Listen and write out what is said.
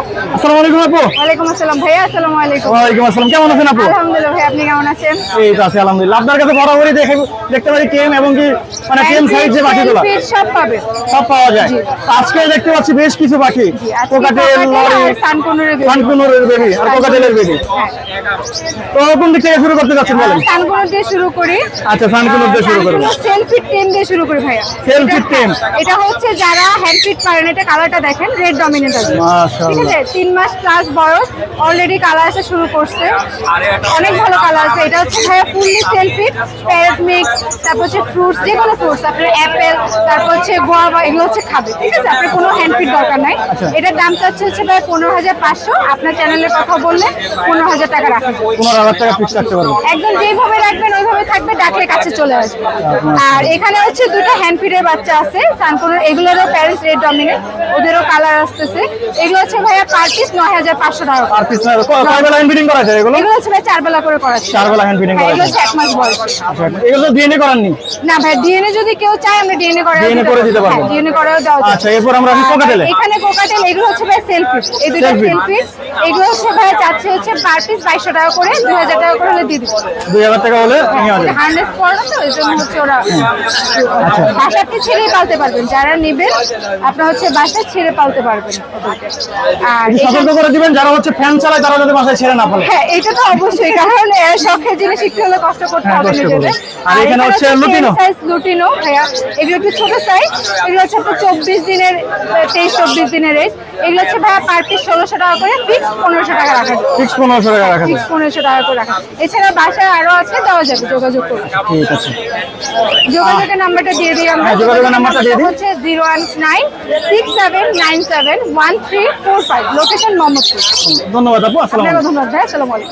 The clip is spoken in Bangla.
আসসালামু আলাইকুম আপু। ওয়ালাইকুম আসসালাম। ভাইয়া আসসালামু আলাইকুম। ওয়ালাইকুম আসসালাম। কেমন আছেন আপু? আলহামদুলিল্লাহ ভাই আপনি কেমন আছেন? এই তো আছে আলহামদুলিল্লাহ। আপনার কাছে বরাবরই দেখে দেখতে পারি কেম এবং কি মানে কেম সাইজ যে পাখিগুলো সব পাবে। সব পাওয়া যায়। আজকে দেখতে পাচ্ছি বেশ কিছু পাখি। আজকে কোকাটেল কোকাটেল লরি সানকুনুরের বেবি। সানকুনুরের বেবি আর কোকাটেলের বেবি। তো কোন দিক থেকে শুরু করতে যাচ্ছেন বলেন? সানকুনুর দিয়ে শুরু করি। আচ্ছা সানকুনুর দিয়ে শুরু করব সেলফি টেন দিয়ে শুরু করি ভাইয়া। এটা- 10 এটা হচ্ছে যারা হ্যান্ড ফিট পারেন এটা কালারটা দেখেন রেড ডমিনেন্ট আছে। মাশাআল্লাহ। আছে তিন মাস প্লাস বয়স অলরেডি কালার আসা শুরু করছে। অনেক ভালো কালার আছে। এটা হচ্ছে ভাইয়া ফুললি সেলফি প্যারেট মিক্স তারপর হচ্ছে ফ্রুটস যে কোনো ফ্রুটস আপনার অ্যাপেল তারপর হচ্ছে গোয়াবা এগুলো হচ্ছে খাবে ঠিক আছে? আপনার কোনো হ্যান্ড ফিট দরকার নাই। আচ্ছা। এটার দাম চাচ্ছে হচ্ছে ভাই পনেরো হাজার পাঁচশো। আপনার চ্যানেলের কথা বললে পনেরো হাজার টাকা রাখা পনেরো হাজার টাকা ফিক্স রাখতে পারব। একদম যেভাবে রাখবেন ওইভাবে থাকবে ডাকলে কাছে চলে আসবে। আর এখানে হচ্ছে দুটো হ্যান্ড ফিডের বাচ্চা আছে সানকুনোর এগুলোরও প্যারেন্টস রেড ডমিনেট ওদেরও কালার আসতেছে। এগুলো হচ্ছে ভাইয়া পার পিস নয় হাজার পাঁচশো টাকা করে। আর পিস কয় বেলা হ্যান্ড ফিটিং করা আছে এগুলো? এগুলো হচ্ছে চার বেলা করে করাচ্ছে চার বেলা হ্যান্ড ফিটিং হ্যাঁ, করা আছে। হচ্ছে এক মাস বয়স। আচ্ছা, এগুলো ডিএনএ করাননি? না ভাই ডিএনএ যদি কেউ চায় আমরা ডিএনএ করে DNA করে দিতে পারব। ডিএনএ করেও দেওয়া আচ্ছা, এরপর আমরা আসি আর এখানে কোকাটেল এগুলো হচ্ছে ভাই সেলফি এই দুটো সেলফি এগুলো হচ্ছে ভাই চাচ্ছে হচ্ছে পার পিস টাকা করে দুই হাজার টাকা করে হলে দিয়ে দিবো। দুই হাজার টাকা হলে নেওয়া যাবে হার্নেস পড়ানো তো এই জন্য হচ্ছে ওরা আচ্ছা। বাসাতে ছেড়ে পালতে পারবেন। যারা নেবেন আপনার হচ্ছে বাসা ছেড়ে পালতে পারবেন। সতর্ক করে দিবেন যারা হচ্ছে ফ্যান চালায় তারা ছেড়ে না ফেলে। হ্যাঁ এটা তো অবশ্যই। কারণ শখের জিনিস একটু হলে কষ্ট করতে হ্যাঁ, হবে নিজেদের। করবে। আর এখানে হচ্ছে লুটিনো। সাইজ লুটিনো ভাইয়া। এগুলো একটু ছোট সাইজ এগুলো হচ্ছে আপনার চব্বিশ দিনের তেইশ চব্বিশ দিনের রেঞ্জ এগুলো হচ্ছে ভাইয়া পার পিস ষোলোশো টাকা করে ফিক্স পনেরোশো টাকা রাখা যাবে ফিক্স পনেরোশো টাকা রাখা ফিক্স পনেরোশো টাকা করে রাখা এছাড়া বাসায় আরও আছে দেওয়া যাবে যোগাযোগ করুন। ঠিক আছে। যোগাযোগের নাম্বারটা দিয়ে দিই আমরা। হ্যাঁ, যোগাযোগের নাম্বারটা দিয়ে দিই। হচ্ছে zero one nine six seven nine seven one three four five. Location Mohammadpur. ধন্যবাদ আপু আসসালাম ধন্যবাদ ভাই আসসালামু আলাইকুম।